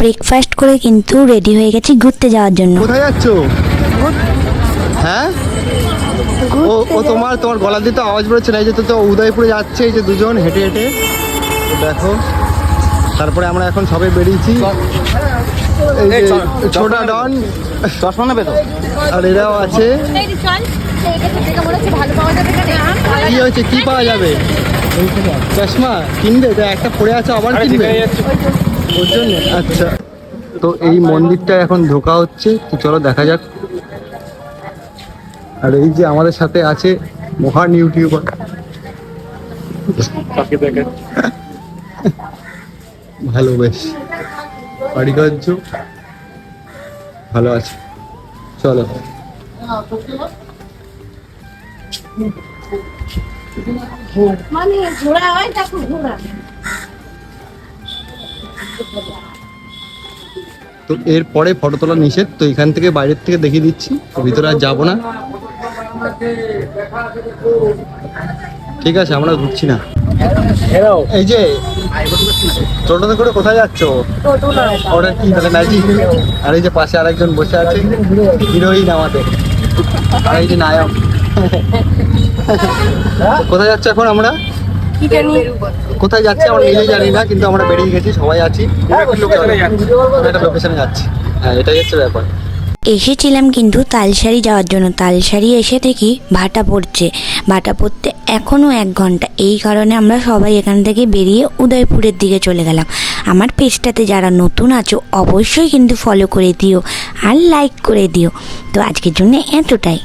Breakfast করে কিন্তু ready হয়ে গেছি ঘুরতে যাওয়ার জন্য। কোথায় যাচ্ছ? হ্যাঁ? ও ও তোমার তোমার গলা দিয়ে তো আওয়াজ বেরোচ্ছে না এই যে তো তো উদয়পুরে যাচ্ছে এই যে দুজন হেঁটে হেঁটে। তো দেখো তারপরে আমরা এখন সবে বেরিয়েছি। এই যে ছোটা ডন। চশমা নেবে তো? আর এরাও আছে। কি হয়েছে? কি পাওয়া যাবে? চশমা কিনবে? তো একটা পড়ে আছে আবার কিনবে? ওর জন্য আচ্ছা। তো এই মন্দিরটা এখন ঢোকা হচ্ছে। তো চলো দেখা যাক। আর এই যে আমাদের সাথে আছে মহান ইউটিউবার। ভালো বেশ। কারিগর্য ভালো আছে। চলো। মানে ঘোড়া হয় দেখো ঘোড়া। তো এরপরে ফটো তোলা নিষেধ, তো এখান থেকে বাইরের থেকে দেখিয়ে দিচ্ছি ভিতরে আর যাব না। ঠিক আছে, আমরা ঘুরছি না। এই যে, টোটোতে করে কোথায় যাচ্ছ? ওটা কি, তাহলে ম্যাজিক? আর এই যে পাশে আরেকজন বসে আছে, হিরোইন আমাদের। আর এই যে নায়ক। কোথায় যাচ্ছে এখন আমরা? কোথায় যাচ্ছি আমরা নিজেই জানি না কিন্তু আমরা বেরিয়ে গেছি সবাই আছি। একটা লোকেশনে যাচ্ছি। হ্যাঁ এটাই হচ্ছে ব্যাপার। এসেছিলাম কিন্তু তালসারি যাওয়ার জন্য। তালসারি এসে দেখি ভাটা পড়ছে। ভাটা পড়তে এখনও এক ঘণ্টা। এই কারণে আমরা সবাই এখান থেকে বেরিয়ে উদয়পুরের দিকে চলে গেলাম। আমার পেজটাতে যারা নতুন আছো অবশ্যই কিন্তু ফলো করে দিও আর লাইক করে দিও। তো আজকের জন্য এতটাই।